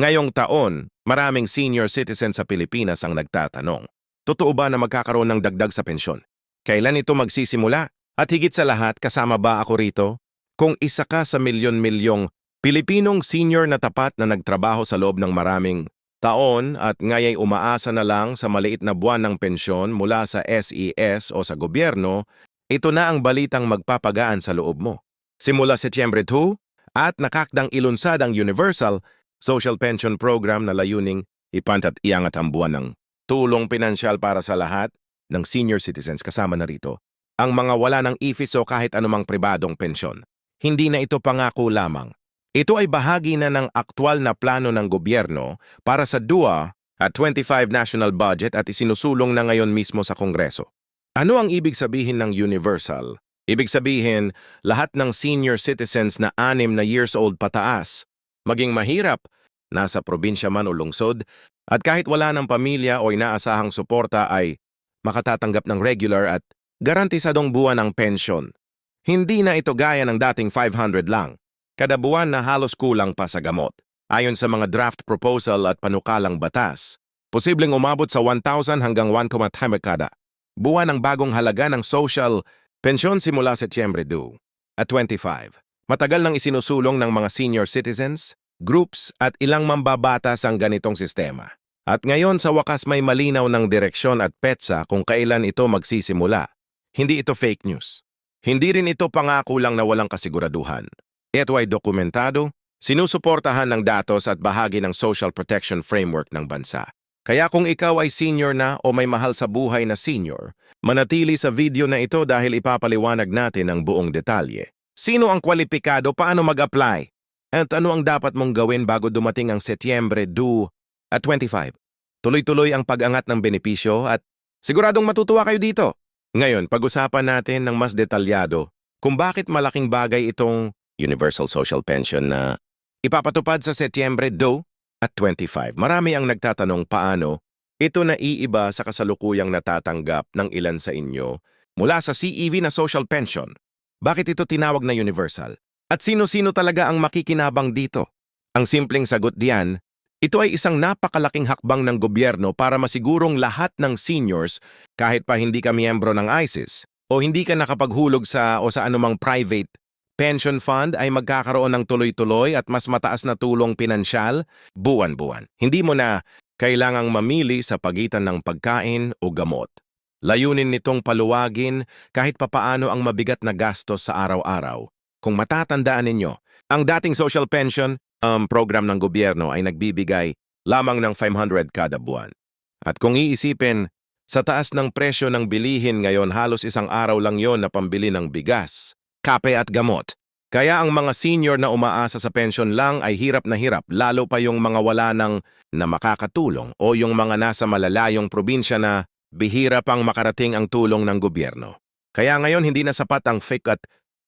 Ngayong taon, maraming senior citizen sa Pilipinas ang nagtatanong, totoo ba na magkakaroon ng dagdag sa pensyon? Kailan ito magsisimula? At higit sa lahat, kasama ba ako rito? Kung isa ka sa milyon-milyong Pilipinong senior na tapat na nagtrabaho sa loob ng maraming taon at ngaya'y umaasa na lang sa maliit na buwan ng pensyon mula sa SES o sa gobyerno, ito na ang balitang magpapagaan sa loob mo. Simula Setyembre 2 at nakakdang ilunsad ang Universal Social Pension Program na layuning ipantat iangat ang buwan ng tulong pinansyal para sa lahat ng senior citizens kasama na rito ang mga wala ng IFIS o kahit anumang pribadong pensyon. Hindi na ito pangako lamang. Ito ay bahagi na ng aktwal na plano ng gobyerno para sa DUA at 25 national budget at isinusulong na ngayon mismo sa Kongreso. Ano ang ibig sabihin ng universal? Ibig sabihin, lahat ng senior citizens na anim na years old pataas, maging mahirap, nasa probinsya man o lungsod, at kahit wala ng pamilya o inaasahang suporta ay makatatanggap ng regular at garantisadong buwan ng pensyon. Hindi na ito gaya ng dating 500 lang, kada buwan na halos kulang pa sa gamot. Ayon sa mga draft proposal at panukalang batas, posibleng umabot sa 1,000 hanggang 1,500 kada. Buwan ng bagong halaga ng social pensyon simula Setyembre 2 at 25. Matagal nang isinusulong ng mga senior citizens, groups at ilang mambabatas ang ganitong sistema. At ngayon sa wakas may malinaw ng direksyon at petsa kung kailan ito magsisimula. Hindi ito fake news. Hindi rin ito pangako lang na walang kasiguraduhan. Ito ay dokumentado, sinusuportahan ng datos at bahagi ng social protection framework ng bansa. Kaya kung ikaw ay senior na o may mahal sa buhay na senior, manatili sa video na ito dahil ipapaliwanag natin ang buong detalye. Sino ang kwalipikado, paano mag-apply? At ano ang dapat mong gawin bago dumating ang Setyembre 2 at 25? Tuloy-tuloy ang pag-angat ng benepisyo at siguradong matutuwa kayo dito. Ngayon, pag-usapan natin ng mas detalyado kung bakit malaking bagay itong Universal Social Pension na ipapatupad sa Setyembre 2 at 25. Marami ang nagtatanong paano ito naiiba sa kasalukuyang natatanggap ng ilan sa inyo mula sa CEV na social pension. Bakit ito tinawag na universal? At sino-sino talaga ang makikinabang dito? Ang simpleng sagot diyan, ito ay isang napakalaking hakbang ng gobyerno para masigurong lahat ng seniors kahit pa hindi ka miyembro ng ISIS o hindi ka nakapaghulog sa o sa anumang private pension fund ay magkakaroon ng tuloy-tuloy at mas mataas na tulong pinansyal buwan-buwan. Hindi mo na kailangang mamili sa pagitan ng pagkain o gamot. Layunin nitong paluwagin kahit papaano ang mabigat na gastos sa araw-araw. Kung matatandaan ninyo, ang dating social pension um, program ng gobyerno ay nagbibigay lamang ng 500 kada buwan. At kung iisipin, sa taas ng presyo ng bilihin ngayon halos isang araw lang yon na pambili ng bigas, kape at gamot. Kaya ang mga senior na umaasa sa pension lang ay hirap na hirap, lalo pa yung mga wala ng na makakatulong o yung mga nasa malalayong probinsya na bihira pang makarating ang tulong ng gobyerno. Kaya ngayon hindi na sapat ang fake at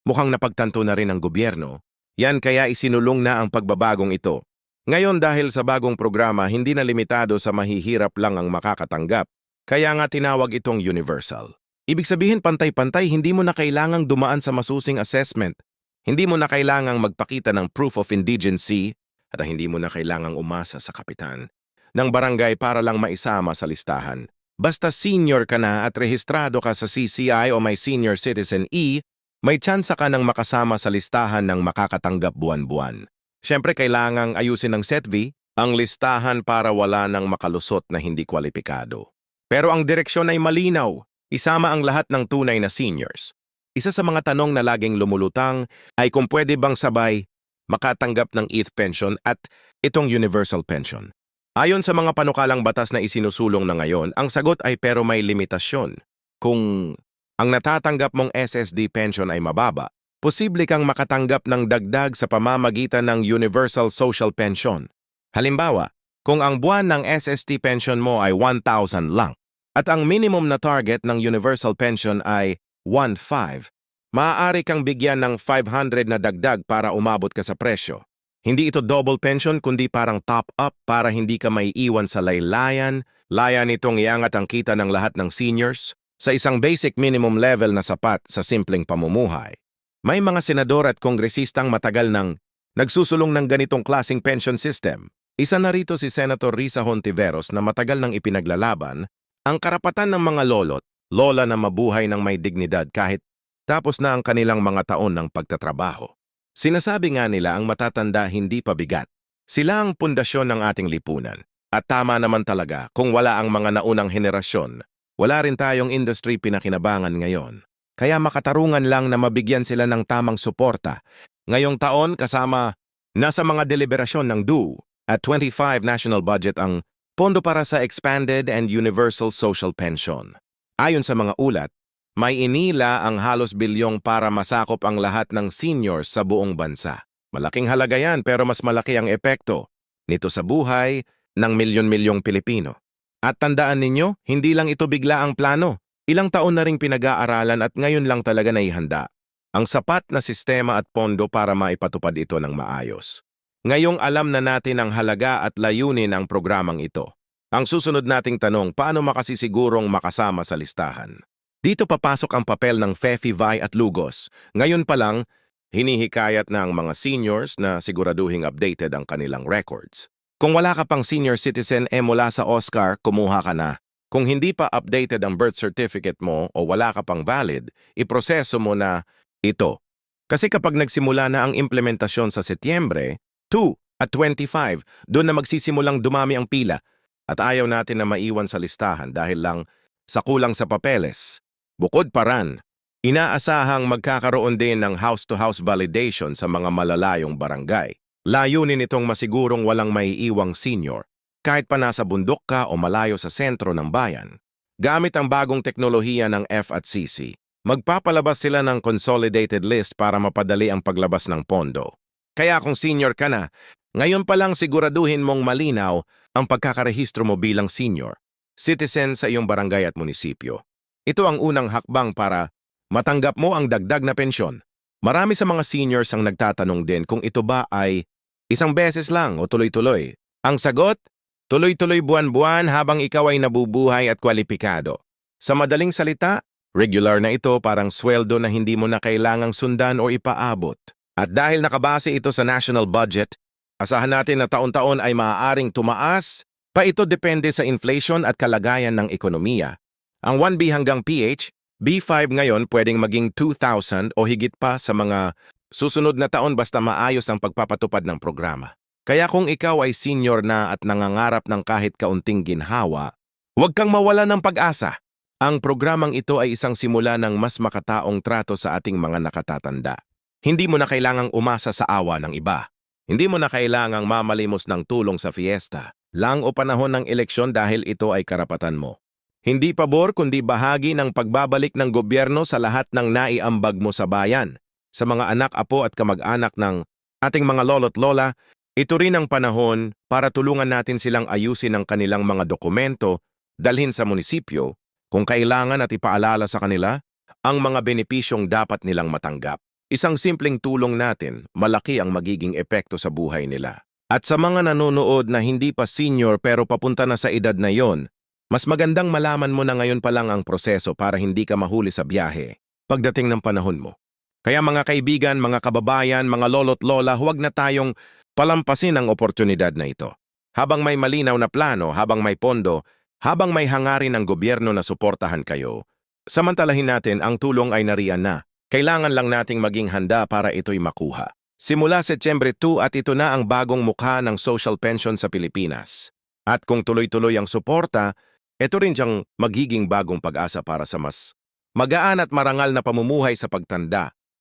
mukhang napagtanto na rin ng gobyerno. Yan kaya isinulong na ang pagbabagong ito. Ngayon dahil sa bagong programa, hindi na limitado sa mahihirap lang ang makakatanggap. Kaya nga tinawag itong universal. Ibig sabihin pantay-pantay, hindi mo na kailangang dumaan sa masusing assessment. Hindi mo na kailangang magpakita ng proof of indigency at hindi mo na kailangang umasa sa kapitan ng barangay para lang maisama sa listahan. Basta senior ka na at rehistrado ka sa CCI o may senior citizen E, may tsansa ka ng makasama sa listahan ng makakatanggap buwan-buwan. Siyempre kailangang ayusin ng SETV ang listahan para wala nang makalusot na hindi kwalipikado. Pero ang direksyon ay malinaw, isama ang lahat ng tunay na seniors. Isa sa mga tanong na laging lumulutang ay kung pwede bang sabay makatanggap ng ETH pension at itong universal pension. Ayon sa mga panukalang batas na isinusulong na ngayon, ang sagot ay pero may limitasyon. Kung ang natatanggap mong SSD pension ay mababa, posible kang makatanggap ng dagdag sa pamamagitan ng Universal Social Pension. Halimbawa, kung ang buwan ng SSD pension mo ay 1,000 lang at ang minimum na target ng Universal Pension ay 1.5, maaari kang bigyan ng 500 na dagdag para umabot ka sa presyo. Hindi ito double pension kundi parang top-up para hindi ka maiiwan sa laylayan. Layan itong iangat ang kita ng lahat ng seniors sa isang basic minimum level na sapat sa simpleng pamumuhay. May mga senador at kongresistang matagal nang nagsusulong ng ganitong klasing pension system. Isa na rito si Senator Risa Hontiveros na matagal nang ipinaglalaban ang karapatan ng mga lolot, lola na mabuhay ng may dignidad kahit tapos na ang kanilang mga taon ng pagtatrabaho. Sinasabi nga nila ang matatanda hindi pa bigat. Sila ang pundasyon ng ating lipunan. At tama naman talaga kung wala ang mga naunang henerasyon, wala rin tayong industry pinakinabangan ngayon. Kaya makatarungan lang na mabigyan sila ng tamang suporta. Ngayong taon kasama nasa mga deliberasyon ng DU at 25 national budget ang pondo para sa Expanded and Universal Social Pension. Ayon sa mga ulat, may inila ang halos bilyong para masakop ang lahat ng seniors sa buong bansa. Malaking halaga yan pero mas malaki ang epekto nito sa buhay ng milyon-milyong Pilipino. At tandaan ninyo, hindi lang ito bigla ang plano. Ilang taon na ring pinag-aaralan at ngayon lang talaga naihanda. Ang sapat na sistema at pondo para maipatupad ito ng maayos. Ngayong alam na natin ang halaga at layunin ng programang ito. Ang susunod nating tanong, paano makasisigurong makasama sa listahan? Dito papasok ang papel ng FEFI, VI at Lugos. Ngayon pa lang, hinihikayat na ang mga seniors na siguraduhing updated ang kanilang records. Kung wala ka pang senior citizen eh mula sa Oscar, kumuha ka na. Kung hindi pa updated ang birth certificate mo o wala ka pang valid, iproseso mo na ito. Kasi kapag nagsimula na ang implementasyon sa Setyembre, 2 at 25, doon na magsisimulang dumami ang pila at ayaw natin na maiwan sa listahan dahil lang sa kulang sa papeles. Bukod pa ran, inaasahang magkakaroon din ng house-to-house validation sa mga malalayong barangay. Layunin itong masigurong walang maiiwang senior kahit pa nasa bundok ka o malayo sa sentro ng bayan. Gamit ang bagong teknolohiya ng F at CC, magpapalabas sila ng consolidated list para mapadali ang paglabas ng pondo. Kaya kung senior ka na, ngayon pa lang siguraduhin mong malinaw ang pagkakarehistro mo bilang senior, citizen sa iyong barangay at munisipyo. Ito ang unang hakbang para matanggap mo ang dagdag na pensyon. Marami sa mga seniors ang nagtatanong din kung ito ba ay isang beses lang o tuloy-tuloy. Ang sagot, tuloy-tuloy buwan-buwan habang ikaw ay nabubuhay at kwalipikado. Sa madaling salita, regular na ito parang sweldo na hindi mo na kailangang sundan o ipaabot. At dahil nakabase ito sa national budget, asahan natin na taon-taon ay maaaring tumaas pa ito depende sa inflation at kalagayan ng ekonomiya. Ang 1B hanggang PH, B5 ngayon pwedeng maging 2,000 o higit pa sa mga susunod na taon basta maayos ang pagpapatupad ng programa. Kaya kung ikaw ay senior na at nangangarap ng kahit kaunting ginhawa, huwag kang mawala ng pag-asa. Ang programang ito ay isang simula ng mas makataong trato sa ating mga nakatatanda. Hindi mo na kailangang umasa sa awa ng iba. Hindi mo na kailangang mamalimos ng tulong sa fiesta, lang o panahon ng eleksyon dahil ito ay karapatan mo. Hindi pabor kundi bahagi ng pagbabalik ng gobyerno sa lahat ng naiambag mo sa bayan. Sa mga anak, apo at kamag-anak ng ating mga lolo't lola, ito rin ang panahon para tulungan natin silang ayusin ang kanilang mga dokumento, dalhin sa munisipyo, kung kailangan at ipaalala sa kanila ang mga benepisyong dapat nilang matanggap. Isang simpleng tulong natin, malaki ang magiging epekto sa buhay nila. At sa mga nanonood na hindi pa senior pero papunta na sa edad na yon, mas magandang malaman mo na ngayon pa lang ang proseso para hindi ka mahuli sa biyahe pagdating ng panahon mo. Kaya mga kaibigan, mga kababayan, mga lolo't lola, huwag na tayong palampasin ang oportunidad na ito. Habang may malinaw na plano, habang may pondo, habang may hangarin ng gobyerno na suportahan kayo, samantalahin natin ang tulong ay nariyan na. Kailangan lang nating maging handa para ito'y makuha. Simula Setyembre 2 at ito na ang bagong mukha ng social pension sa Pilipinas. At kung tuloy-tuloy ang suporta, ito rin siyang magiging bagong pag-asa para sa mas magaan at marangal na pamumuhay sa pagtanda